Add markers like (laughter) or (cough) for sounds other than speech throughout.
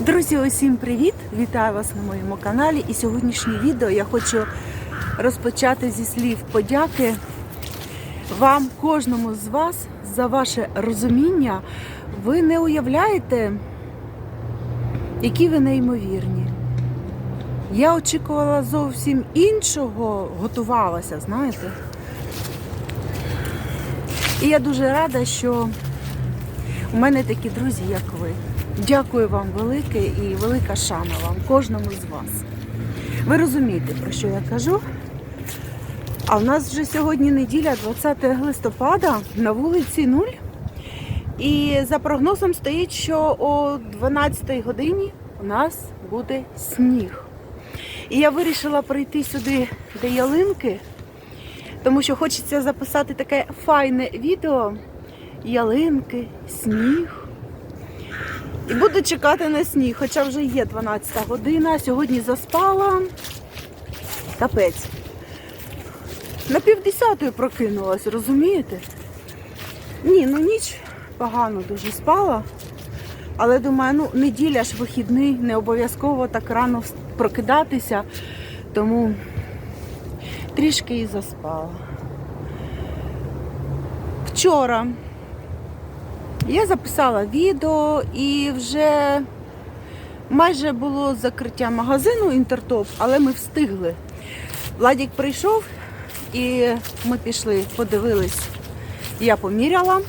Друзі, усім привіт! Вітаю вас на моєму каналі. І сьогоднішнє відео я хочу розпочати зі слів подяки вам, кожному з вас, за ваше розуміння. Ви не уявляєте, які ви неймовірні. Я очікувала зовсім іншого, готувалася, знаєте. І я дуже рада, що у мене такі друзі, як ви. Дякую вам велике і велика шана вам, кожному з вас. Ви розумієте, про що я кажу? А в нас вже сьогодні неділя, 20 листопада, на вулиці 0. І за прогнозом стоїть, що о 12 годині у нас буде сніг. І я вирішила прийти сюди до ялинки, тому що хочеться записати таке файне відео. Ялинки, сніг. І буду чекати на сніг, хоча вже є 12 година. Сьогодні заспала. Капець. На півдесятої прокинулась, розумієте? Ні, ну ніч погано дуже спала. Але думаю, ну неділя ж вихідний, не обов'язково так рано прокидатися. Тому трішки і заспала. Вчора я записала відео і вже майже було закриття магазину Інтертоп, але ми встигли. Владік прийшов і ми пішли, подивились. Я поміряла.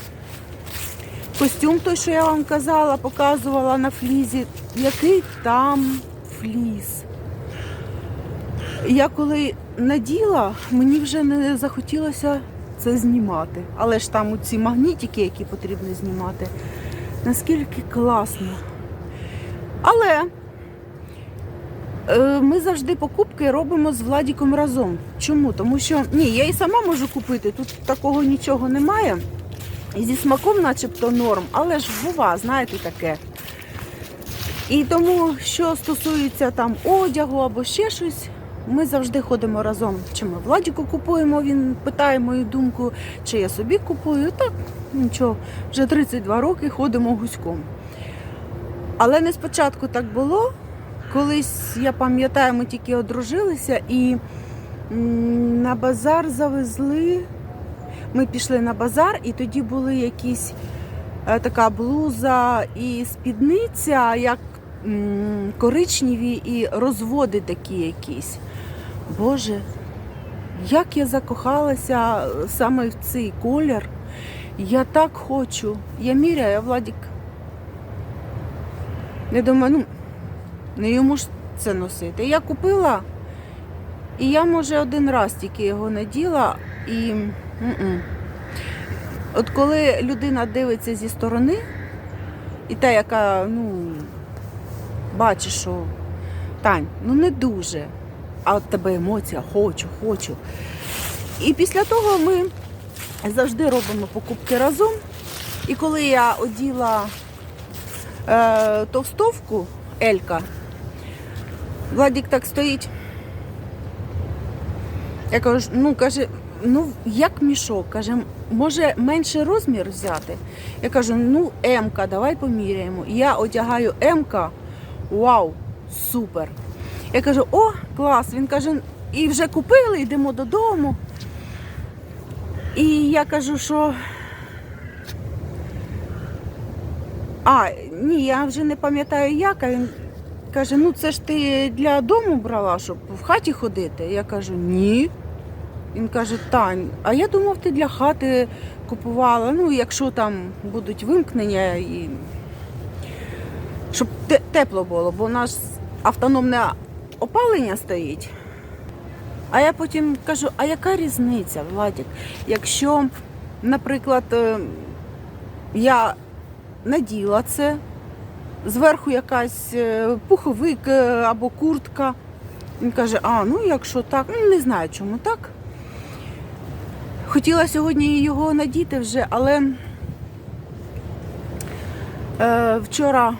Костюм той, що я вам казала, показувала на флізі. Який там фліс. Я коли наділа, мені вже не захотілося це знімати. Але ж там ці магнітики, які потрібно знімати, наскільки класно. Але е, ми завжди покупки робимо з Владіком разом. Чому? Тому що ні, я і сама можу купити, тут такого нічого немає. І зі смаком начебто норм, але ж бува, знаєте, таке. І тому, що стосується там одягу або ще щось, ми завжди ходимо разом. Чи ми Владіку купуємо, він питає мою думку, чи я собі купую. Так, нічого, вже 32 роки ходимо гуськом. Але не спочатку так було. Колись, я пам'ятаю, ми тільки одружилися і на базар завезли. Ми пішли на базар, і тоді були якісь е, така блуза і спідниця, як коричневі і розводи такі якісь. Боже, як я закохалася саме в цей колір. Я так хочу. Я міряю, а Владік. Я думаю, ну, не йому ж це носити. Я купила, і я, може, один раз тільки його наділа, і от коли людина дивиться зі сторони, і та, яка, ну, бачиш, що Тань, ну не дуже. А от тебе емоція, хочу, хочу. І після того ми завжди робимо покупки разом. І коли я оділа е, товстовку Елька, Владік так стоїть. Я кажу, ну каже, ну як мішок, каже, може менший розмір взяти. Я кажу, ну М-ка, давай поміряємо. Я одягаю М-ка, вау, супер. Я кажу, о, клас. Він каже, і вже купили, йдемо додому. І я кажу, що. А, ні, я вже не пам'ятаю як, а він каже, ну це ж ти для дому брала, щоб в хаті ходити. Я кажу, ні. Він каже, Тань, а я думав, ти для хати купувала. Ну, якщо там будуть вимкнення і щоб те- тепло було, бо у нас автономне опалення стоїть. А я потім кажу, а яка різниця, Владік? Якщо, наприклад, е, я наділа це, зверху якась е, пуховик е, або куртка. Він каже, а, ну якщо так, ну не знаю чому так. Хотіла сьогодні його надіти вже, але е, вчора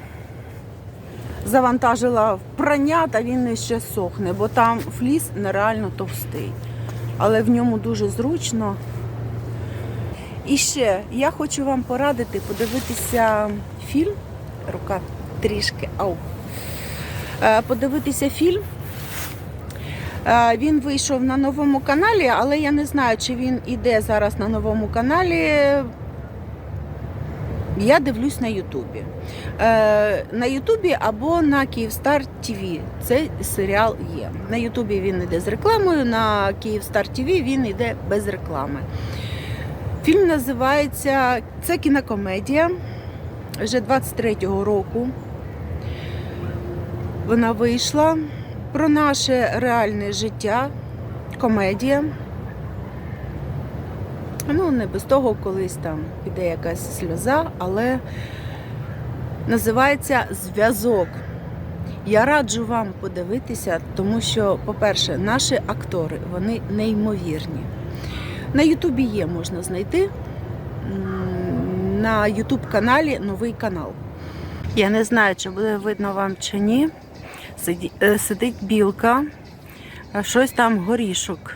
завантажила в прання, та він ще сохне, бо там фліс нереально товстий. Але в ньому дуже зручно. І ще я хочу вам порадити подивитися фільм. Рука трішки ау, е, подивитися фільм. Е, Він вийшов на новому каналі, але я не знаю, чи він іде зараз на новому каналі. Я дивлюсь на Ютубі. Е, на Ютубі або на Київстар ТВ. Цей серіал є. На Ютубі він йде з рекламою, на Київстар ТВ він йде без реклами. Фільм називається це кінокомедія вже 23-го року. Вона вийшла про наше реальне життя, комедія. Ну, не без того, колись там піде якась сльоза, але називається Зв'язок. Я раджу вам подивитися, тому що, по-перше, наші актори вони неймовірні. На Ютубі є, можна знайти. На Ютуб каналі новий канал. Я не знаю, чи буде видно вам чи ні. Е, Сидить білка, щось там горішок.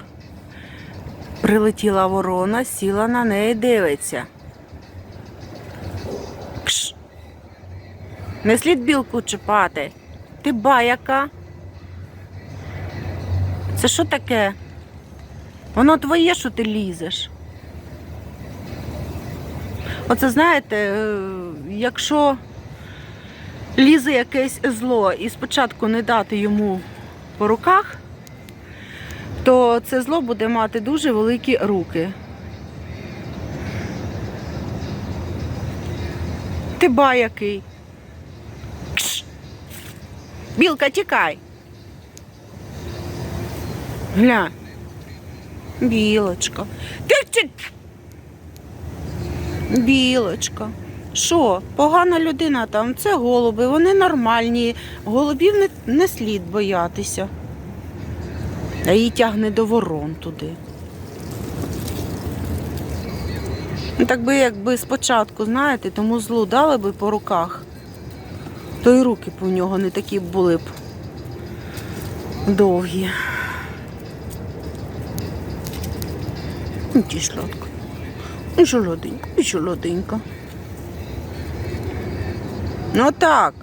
Прилетіла ворона, сіла на неї, дивиться. Кш. Не слід білку чіпати. Ти баяка. Це що таке? Воно твоє, що ти лізеш. Оце знаєте, е, якщо лізе якесь зло і спочатку не дати йому по руках, то це зло буде мати дуже великі руки. Ти ба який. Кш. Білка, тікай. Гля. Білочка. Ти. Білочка. Що, погана людина там, це голуби, вони нормальні. Голубів не, не слід боятися. А її тягне до ворон туди. Ну, Так би, якби спочатку, знаєте, тому злу дали би по руках, то й руки б у нього не такі були б довгі. Ну, ті сладко. І солоденько, і солоденько. Ну так.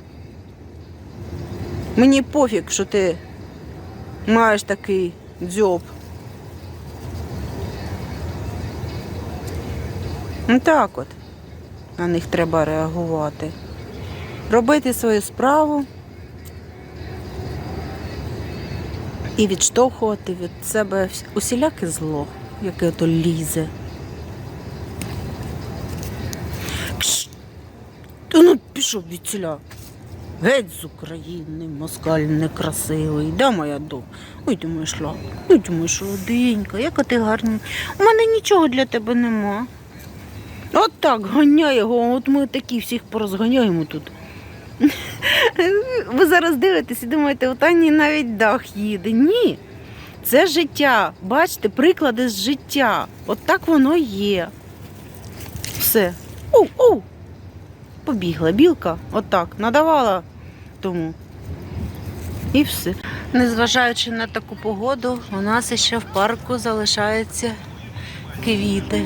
Мені пофіг, що ти маєш такий дзьоб. Ну так от. На них треба реагувати. Робити свою справу і відштовхувати від себе усіляке зло, яке то лізе. Та ну пішов від. Геть з України, москаль некрасивий. Де моя дов? Ой, ти моя шла. Ой, ти моя шолоденька, яка ти гарна. У мене нічого для тебе нема. От так, ганяй його, от ми такі всіх порозганяємо тут. (laughs) Ви зараз дивитесь і думаєте, у Тані навіть дах їде. Ні. Це життя. Бачите, приклади з життя. От так воно є. Все. Оу, оу. Побігла білка, отак, надавала тому. І все. Незважаючи на таку погоду, у нас ще в парку залишаються квіти.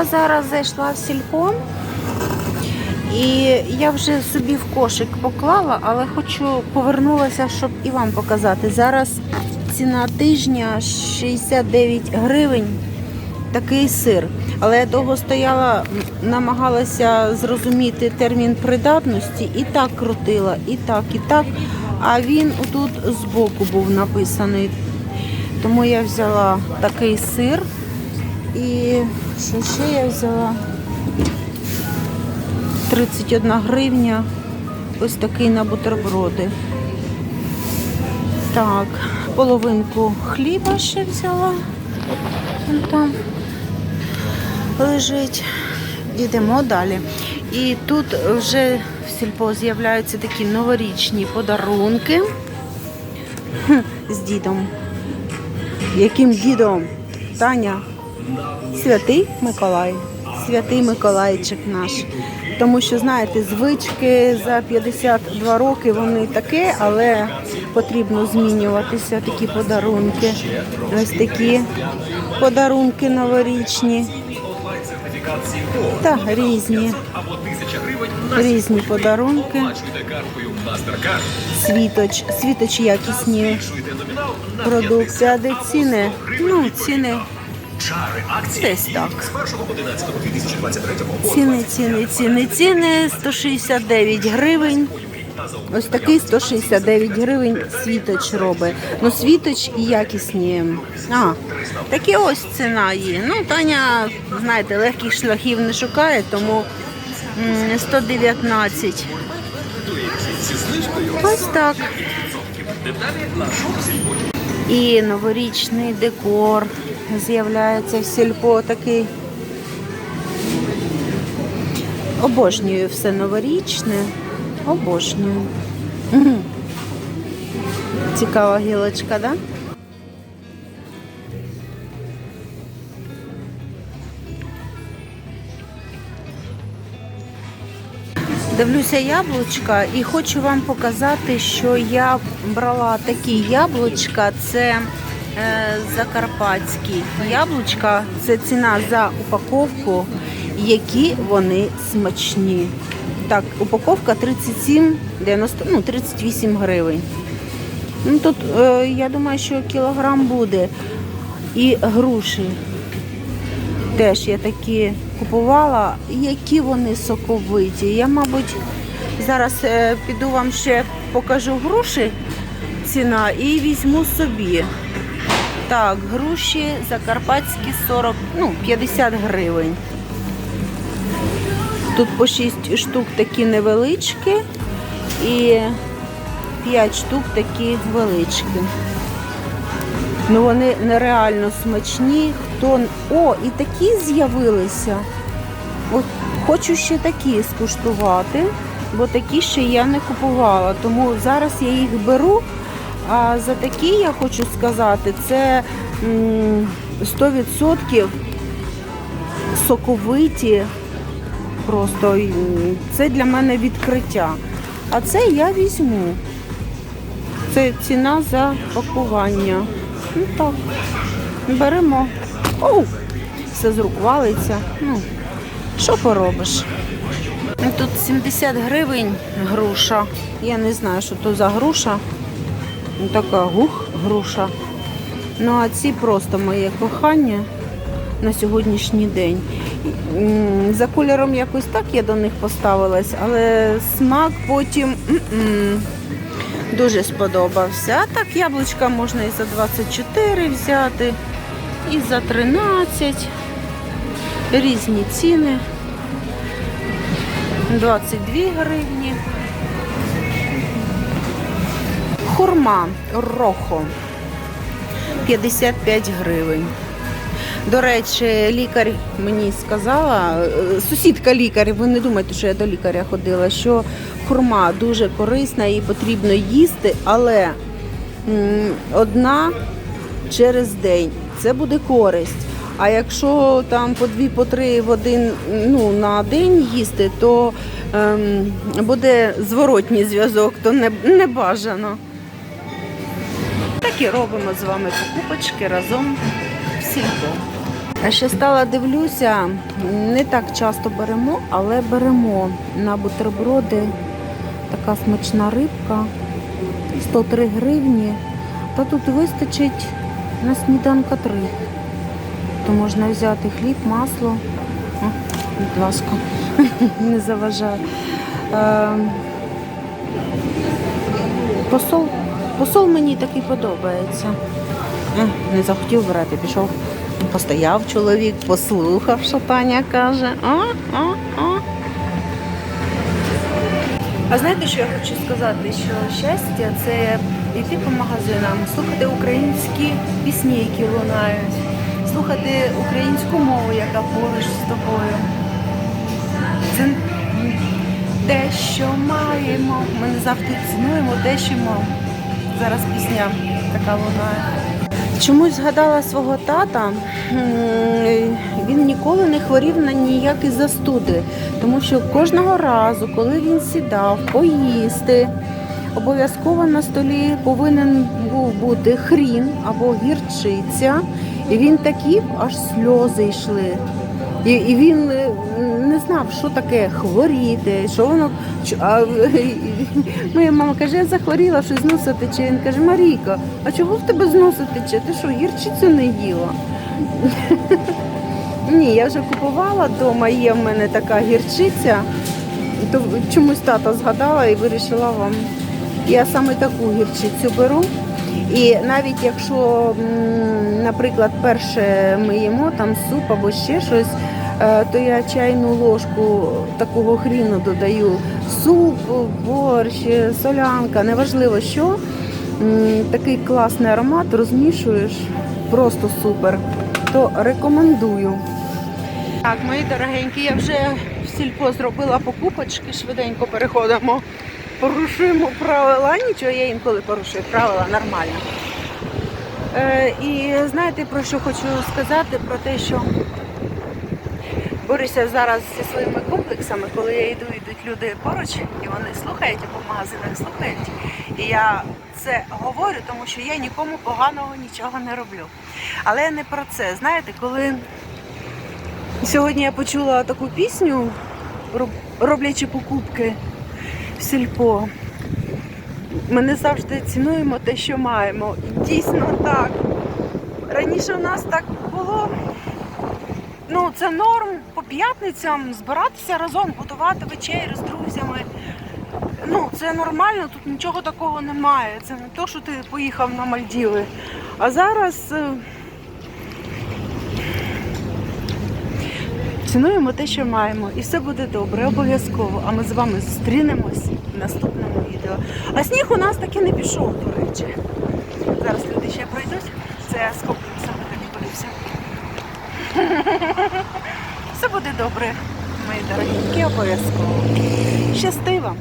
Я зараз зайшла в сільпо. І я вже собі в кошик поклала, але хочу повернулася, щоб і вам показати. Зараз ціна тижня 69 гривень. Такий сир. Але я довго стояла, намагалася зрозуміти термін придатності і так крутила, і так, і так. А він отут збоку був написаний. Тому я взяла такий сир. І що ще я взяла? 31 гривня. Ось такий на бутерброди. Так, половинку хліба ще взяла. Він там лежить. Йдемо далі. І тут вже в сільпо з'являються такі новорічні подарунки з дідом. Яким дідом? Таня? Святий Миколай. Святий Миколайчик наш. Тому що, знаєте, звички за 52 роки вони таке, але потрібно змінюватися. Такі подарунки. Ось такі подарунки новорічні. Та різні. Різні подарунки. Світоч, світоч якісні продукти. А де ціни? Ну, ціни десь так. з 1.11.2023 року. Ціни, ціни, ціни, ціни 169 гривень. Ось такий 169 гривень світоч робить. Ну, світоч і якісні. А, такі ось ціна є. Ну, Таня, знаєте, легких шляхів не шукає, тому м, 119. Ось так. І новорічний декор з'являється в сільпо такий. Обожнюю все новорічне. Обожнюю. Цікава гілочка, да? Дивлюся яблучка і хочу вам показати, що я брала такі яблучка. Це закарпатські яблучка. Це ціна за упаковку, які вони смачні. Так, упаковка 37, 90, ну, 38 гривень. Ну, тут, е, я думаю, що кілограм буде. І груші. Теж я такі купувала, які вони соковиті. Я, мабуть, зараз е, піду вам ще покажу груші ціна і візьму собі. Так, груші закарпатські 40, ну, 50 гривень. Тут по 6 штук такі невеличкі і 5 штук такі величкі. Ну вони нереально смачні. Хто... О, і такі з'явилися. От хочу ще такі скуштувати, бо такі ще я не купувала. Тому зараз я їх беру. А за такі я хочу сказати, це 100% соковиті. Просто це для мене відкриття. А це я візьму. Це ціна за пакування. Ну так, беремо. Оу, все з рук валиться. Ну, що поробиш? Тут 70 гривень груша. Я не знаю, що то за груша. Ну, така гух груша. Ну, а ці просто моє кохання на сьогоднішній день. За кольором якось так я до них поставилась, але смак потім м-м, дуже сподобався. А так яблучка можна і за 24 взяти, і за 13. Різні ціни. 22 гривні. Хурма рохо 55 гривень. До речі, лікар мені сказала, е, сусідка лікар, ви не думайте, що я до лікаря ходила, що хурма дуже корисна і потрібно їсти, але одна через день це буде користь. А якщо там по дві, по три в один ну, на день їсти, то ем, буде зворотній зв'язок, то не, не бажано. Так робимо з вами покупочки разом в сільпо. Ще стала дивлюся, не так часто беремо, але беремо на бутерброди така смачна рибка, 103 гривні. Та тут вистачить на сніданка 3. То можна взяти хліб, масло. О, будь ласка, (laughs) не заважає. Ем, Посол, посол мені такий подобається. Не захотів брати, пішов. Постояв чоловік, послухав, що Таня каже. А, а, а. А знаєте, що я хочу сказати? Що щастя це йти по магазинам, слухати українські пісні, які лунають, слухати українську мову, яка поруч з тобою. Це те, що маємо. Ми не завжди цінуємо те, що маємо. Зараз пісня така лунає. Чомусь згадала свого тата. Він ніколи не хворів на ніякі застуди, тому що кожного разу, коли він сідав поїсти, обов'язково на столі повинен був бути хрін або гірчиця, і він такі аж сльози йшли. І, він знав, що таке хворіти, що воно. А, (laughs) моя мама каже, я захворіла, що з носа тече. Він каже, Марійка, а чого в тебе з носа тече? Ти що, гірчицю не їла? (laughs) Ні, я вже купувала вдома, є в мене така гірчиця. То чомусь тата згадала і вирішила вам. Я саме таку гірчицю беру. І навіть якщо, наприклад, перше ми їмо там суп або ще щось, то я чайну ложку такого хріну додаю. Суп, борщ, солянка, неважливо що. Такий класний аромат, розмішуєш, просто супер. То рекомендую. Так, мої дорогенькі, я вже в сільпо зробила покупочки, швиденько переходимо. Порушуємо правила. Нічого, я інколи порушую правила нормально. Е, і знаєте, про що хочу сказати? Про те, що борюся зараз зі своїми комплексами, коли я йду, йдуть люди поруч, і вони слухають або в магазинах слухають. І я це говорю, тому що я нікому поганого нічого не роблю. Але не про це. Знаєте, коли Сьогодні я почула таку пісню, роблячи покупки в сільпо. Ми не завжди цінуємо те, що маємо. І дійсно так. Раніше у нас так було. Ну, це норм по п'ятницям збиратися разом, готувати вечерю з друзями. Ну, це нормально, тут нічого такого немає. Це не то, що ти поїхав на Мальдіви. А зараз. е, Цінуємо те, що маємо, і все буде добре, обов'язково. А ми з вами зустрінемось в наступному відео. А сніг у нас таки не пішов, до речі. Зараз люди ще пройдуть. Це я з комплексами так подивився. Все буде добре, мої дорогенькі, обов'язково. Щасти вам!